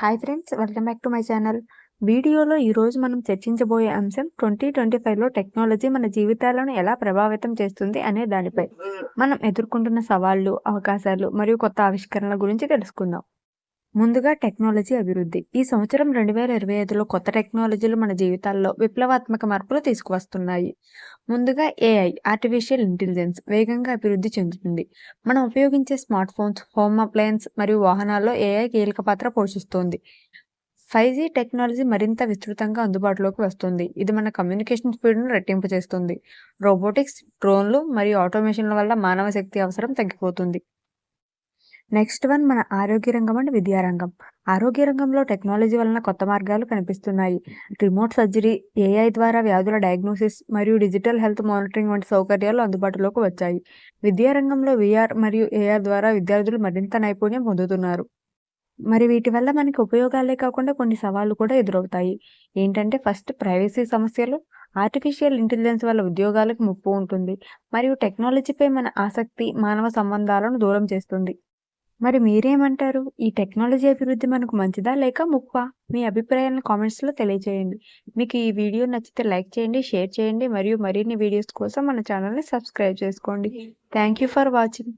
Hi friends welcome back to my channel వీడియోలో ఈరోజు మనం చర్చించబోయే అంశం ట్వంటీ ట్వంటీ ఫైవ్లో టెక్నాలజీ మన జీవితాలను ఎలా ప్రభావితం చేస్తుంది అనే దానిపై. మనం ఎదుర్కొంటున్న సవాళ్ళు అవకాశాలు మరియు కొత్త ఆవిష్కరణల గురించి తెలుసుకుందాం. ముందుగా టెక్నాలజీ అభివృద్ధి. ఈ సంవత్సరం రెండు వేల ఇరవై ఐదులో కొత్త టెక్నాలజీలు మన జీవితాల్లో విప్లవాత్మక మార్పులు తీసుకువస్తున్నాయి. ముందుగా ఏఐ ఆర్టిఫిషియల్ ఇంటెలిజెన్స్ వేగంగా అభివృద్ధి చెందుతుంది. మనం ఉపయోగించే స్మార్ట్ ఫోన్స్ హోమ్ అప్లయన్స్ మరియు వాహనాల్లో ఏఐ కీలక పాత్ర పోషిస్తుంది. ఫైవ్ జీ టెక్నాలజీ మరింత విస్తృతంగా అందుబాటులోకి వస్తుంది. ఇది మన కమ్యూనికేషన్ స్పీడ్ను రెట్టింపు చేస్తుంది రోబోటిక్స్ డ్రోన్లు మరియు ఆటోమేషన్ల వల్ల మానవ శక్తి అవసరం తగ్గిపోతుంది. నెక్స్ట్ వన్ మన ఆరోగ్య రంగం అండ్ విద్యారంగం ఆరోగ్య రంగంలో టెక్నాలజీ వలన కొత్త మార్గాలు కనిపిస్తున్నాయి. రిమోట్ సర్జరీ ఏఐ ద్వారా వ్యాధుల డయాగ్నోసిస్ మరియు డిజిటల్ హెల్త్ మానిటరింగ్ వంటి సౌకర్యాలు అందుబాటులోకి వచ్చాయి. విద్యారంగంలో విఆర్ మరియు ఏఆర్ ద్వారా విద్యార్థులు మరింత నైపుణ్యం పొందుతున్నారు. మరి వీటి వల్ల మనకి ఉపయోగాలే కాకుండా కొన్ని సవాళ్ళు కూడా ఎదురవుతాయి. ఏంటంటే ఫస్ట్ ప్రైవసీ సమస్యలు ఆర్టిఫిషియల్ ఇంటెలిజెన్స్ వల్ల ఉద్యోగాలకు ముప్పు ఉంటుంది. మరియు టెక్నాలజీపై మన ఆసక్తి మానవ సంబంధాలను దూరం చేస్తుంది. మరి మీరేమంటారు? ఈ టెక్నాలజీ అభివృద్ధి మనకు మంచిదా లేక ముప్పా? మీ అభిప్రాయాలను కామెంట్స్లో తెలియజేయండి. మీకు ఈ వీడియో నచ్చితే లైక్ చేయండి షేర్ చేయండి మరియు మరిన్ని వీడియోస్ కోసం మన ఛానల్ని సబ్స్క్రైబ్ చేసుకోండి. Thank you for watching.